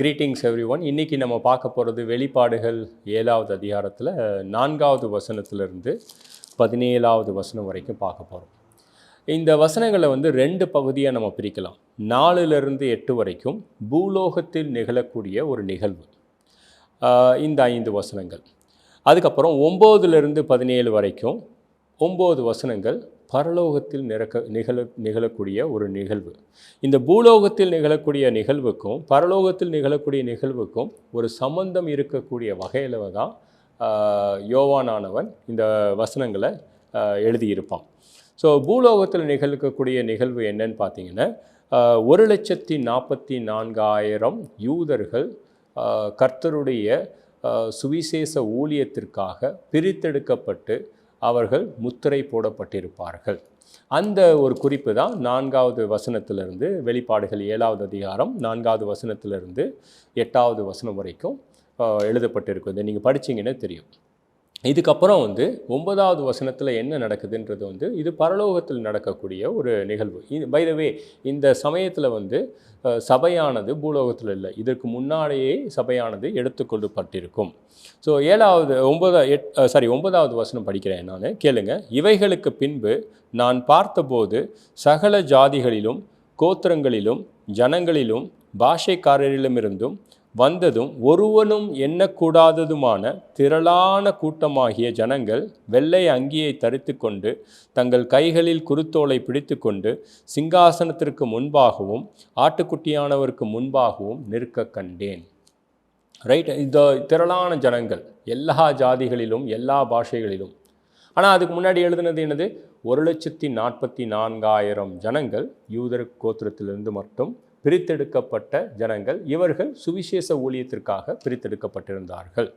Greetings every one இன்றைக்கி நம்ம பார்க்க போகிறது வெளிப்பாடுகள் ஏழாவது அதிகாரத்தில் நான்காவது வசனத்திலிருந்து பதினேழாவது வசனம் வரைக்கும் பார்க்க போகிறோம் இந்த வசனங்களை வந்து ரெண்டு பகுதியாக நம்ம பிரிக்கலாம். நாலுலேருந்து எட்டு வரைக்கும் பூலோகத்தில் நிகழக்கூடிய ஒரு நிகழ்வு. இந்த ஐந்து வசனங்கள். அதுக்கப்புறம் ஒம்போதுலேருந்து பதினேழு வரைக்கும் ஒம்பது வசனங்கள் பரலோகத்தில் நிறக்க நிகழ நிகழக்கூடிய ஒரு நிகழ்வு. இந்த பூலோகத்தில் நிகழக்கூடிய நிகழ்வுக்கும் பரலோகத்தில் நிகழக்கூடிய நிகழ்வுக்கும் ஒரு சம்பந்தம் இருக்கக்கூடிய வகையில் தான் யோவானானவன் இந்த வசனங்களை எழுதியிருப்பான். ஸோ பூலோகத்தில் நிகழ்க்கக்கூடிய நிகழ்வு என்னன்னு பார்த்தீங்கன்னா ஒரு லட்சத்தி நாற்பத்தி நான்காயிரம் யூதர்கள் கர்த்தருடைய சுவிசேஷ ஊழியத்திற்காக பிரித்தெடுக்கப்பட்டு அவர்கள் முத்திரை போடப்பட்டிருப்பார்கள். அந்த ஒரு குறிப்பு தான் நான்காவது வசனத்திலிருந்து வெளிப்பாடுகள் ஏழாவது அதிகாரம் நான்காவது வசனத்திலிருந்து எட்டாவது வசனம் வரைக்கும் ஆஹ் நீங்கள் படிச்சீங்கன்னா தெரியும். இதுக்கப்புறம் வந்து ஒன்பதாவது வசனத்தில் என்ன நடக்குதுன்றது வந்து இது பரலோகத்தில் நடக்கக்கூடிய ஒரு நிகழ்வு. இது பைதவே இந்த சமயத்தில் வந்து சபையானது பூலோகத்தில் இல்லை. இதற்கு முன்னாடியே சபையானது எடுத்துக்கொள்ளப்பட்டிருக்கும். ஸோ ஏழாவது ஒன்பதா எட் சாரி ஒன்பதாவது வசனம் படிக்கிறேன் நான். கேளுங்க. இவைகளுக்கு பின்பு நான் பார்த்தபோது சகல ஜாதிகளிலும் கோத்திரங்களிலும் ஜனங்களிலும் பாஷைக்காரரிலுமிருந்தும் வந்ததும் ஒருவனும் எண்ணக்கூடாததுமான திரளான கூட்டமாகிய ஜனங்கள் வெள்ளை அங்கியை தரித்து கொண்டு தங்கள் கைகளில் குருத்தோலை பிடித்து கொண்டு சிங்காசனத்திற்கு முன்பாகவும் ஆட்டுக்குட்டியானவருக்கு முன்பாகவும் நிற்க கண்டேன். ரைட் இந்த திரளான ஜனங்கள் எல்லா ஜாதிகளிலும் எல்லா பாஷைகளிலும். ஆனால் அதுக்கு முன்னாடி எழுதுனது என்னது? ஒரு லட்சத்தி நாற்பத்தி நான்காயிரம் ஜனங்கள் யூதர் கோத்திரத்திலிருந்து மட்டும் பிரித்தெடுக்கப்பட்ட ஜனங்கள் இவர்கள் சுவிசேஷ ஊழியத்திற்காக பிரித்தெடுக்கப்பட்டிருந்தார்கள்.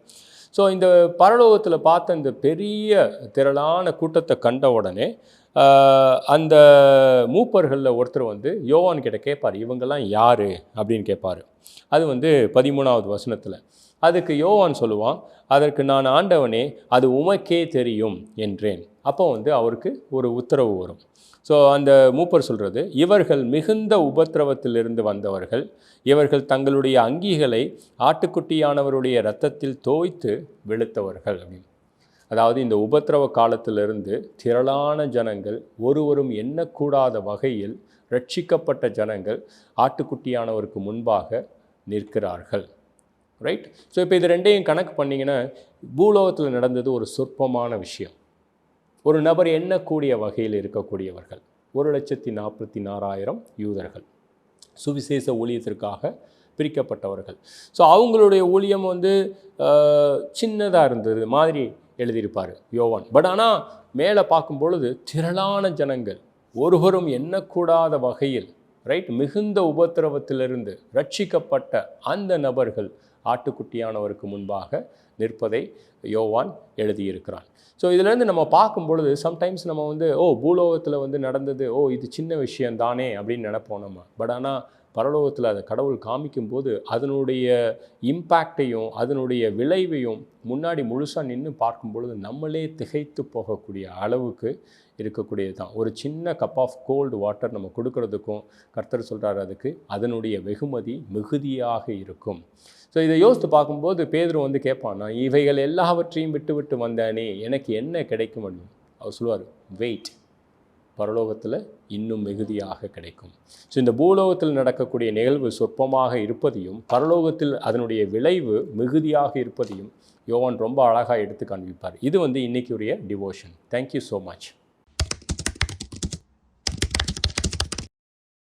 ஸோ இந்த பரலோகத்தில் பார்த்த இந்த பெரிய திரளான கூட்டத்தை கண்ட உடனே அந்த மூப்பர்களில் ஒருத்தர் வந்து யோவான் கிட்ட கேட்பார் இவங்கெல்லாம் யார்? அப்படின்னு கேட்பார். அது வந்து பதிமூணாவது வசனத்தில். அதுக்கு யோவான் சொல்லுவான் அதற்கு நான் ஆண்டவனே அது உமக்கே தெரியும் என்றேன். அப்போ வந்து அவருக்கு ஒரு உத்தரவு வரும். ஸோ அந்த மூப்பர் சொல்கிறது இவர்கள் மிகுந்த உபத்திரவத்திலிருந்து வந்தவர்கள் இவர்கள் தங்களுடைய அங்கிகளை ஆட்டுக்குட்டியானவருடைய இரத்தத்தில் தோய்த்து வெளுத்தவர்கள் அப்படின்னு. அதாவது இந்த உபத்திரவ காலத்திலிருந்து திரளான ஜனங்கள் ஒருவரும் எண்ணக்கூடாத வகையில் ரட்சிக்கப்பட்ட ஜனங்கள் ஆட்டுக்குட்டியானவருக்கு முன்பாக நிற்கிறார்கள். ரைட் ஸோ இப்போ இது ரெண்டையும் கணக்கு பண்ணிங்கன்னா பூலோகத்தில் நடந்தது ஒரு சொற்பமான விஷயம். ஒரு நபர் எண்ணக்கூடிய வகையில் இருக்கக்கூடியவர்கள். ஒரு லட்சத்தி நாற்பத்தி நாலாயிரம் யூதர்கள். சுவிசேஷ ஊழியத்திற்காக பிரிக்கப்பட்டவர்கள். ஸோ அவங்களுடைய ஊழியம் வந்து சின்னதாக இருந்தது மாதிரி எழுதியிருப்பார் யோவான். பட் ஆனால் மேலே பார்க்கும் பொழுது திரளான ஜனங்கள் ஒருவரும் எண்ணக்கூடாத வகையில் ரைட் மிகுந்த உபத்திரவத்திலிருந்து ரட்சிக்கப்பட்ட அந்த நபர்கள் ஆட்டுக்குட்டியானவருக்கு முன்பாக நிற்பதை யோவான் எழுதியிருக்கிறான். ஸோ இதிலேருந்து நம்ம பார்க்கும் பொழுது சம்டைம்ஸ் நம்ம வந்து ஓ பூலோகத்தில் வந்து நடந்தது ஓ இது சின்ன விஷயம் தானே அப்படின்னு நினைப்போம் நம்ம. பட் ஆனால் பரலோகத்தில் அதை கடவுள் காமிக்கும்போது அதனுடைய இம்பேக்டையும் அதனுடைய விளைவையும் முன்னாடி முழுசாக நின்று பார்க்கும் பொழுது நம்மளே திகைத்து போகக்கூடிய அளவுக்கு இருக்கக்கூடியது தான் ஒரு சின்ன கப் ஆஃப் கோல்டு வாட்டர் நம்ம கொடுக்கறதுக்கும் கர்த்தர் சொல்கிறார் அதுக்கு அதனுடைய வெகுமதி மிகுதியாக இருக்கும். ஸோ இதை யோசித்து பார்க்கும்போது பேதுரு வந்து கேட்பான் நான் இவைகள் எல்லாவற்றையும் விட்டு விட்டு வந்தேனே எனக்கு என்ன கிடைக்கும்? அப்படின்னு. அவர் சொல்லுவார் வெயிட் பரலோகத்தில் இன்னும் மிகுதியாக கிடைக்கும். ஸோ இந்த பூலோகத்தில் நடக்கக்கூடிய நிகழ்வு சொற்பமாக இருப்பதையும் பரலோகத்தில் அதனுடைய விளைவு மிகுதியாக இருப்பதையும் யோவான் ரொம்ப அழகாக எடுத்து காண்பிப்பார். இது வந்து இன்றைக்குரிய devotion thank you so much